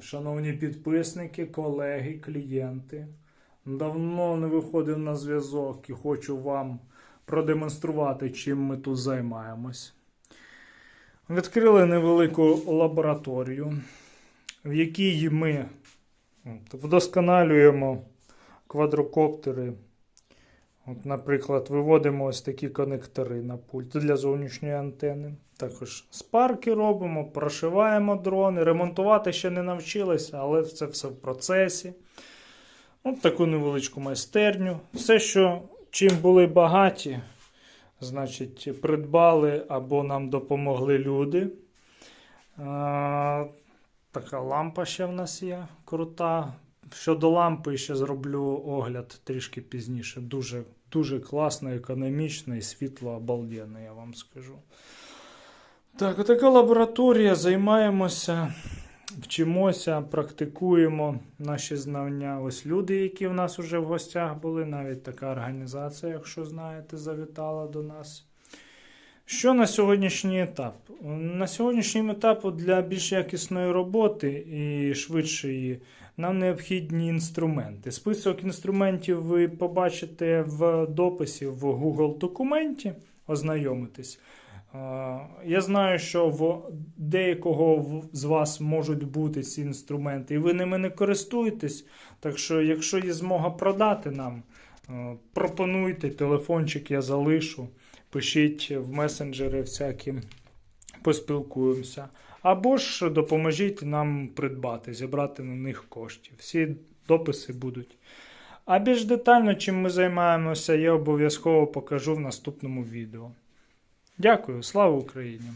Шановні підписники, колеги, клієнти. Давно не виходив на зв'язок і хочу вам продемонструвати, чим ми тут займаємось. Відкрили невелику лабораторію, в якій ми вдосконалюємо квадрокоптери. От, наприклад, виводимо ось такі конектори на пульт для зовнішньої антени. Також спарки робимо, прошиваємо дрони. Ремонтувати ще не навчилися, але це все в процесі. От таку невеличку майстерню. Все, що чим були багаті, значить, придбали або нам допомогли люди. А, така лампа ще в нас є крута. Щодо лампи ще зроблю огляд трішки пізніше. Дуже, дуже класно, економічно і світло обалденне, я вам скажу. Так, отака лабораторія. Займаємося, вчимося, практикуємо наші знання. Ось люди, які в нас вже в гостях були, навіть така організація, якщо знаєте, завітала до нас. Що на сьогоднішній етап? На сьогоднішньому етапу для більш якісної роботи і швидшої нам необхідні інструменти. Список інструментів ви побачите в дописі в Google документі, ознайомитесь. Е, Я знаю, що в деякого з вас можуть бути ці інструменти, і ви ними не користуєтесь. Так що, якщо є змога продати нам, пропонуйте, телефончик я залишу, пишіть в месенджери всякі, поспілкуємося. Або ж допоможіть нам придбати, зібрати на них коштів. Всі дописи будуть. А більш детально, чим ми займаємося, я обов'язково покажу в наступному відео. Дякую, слава Україні!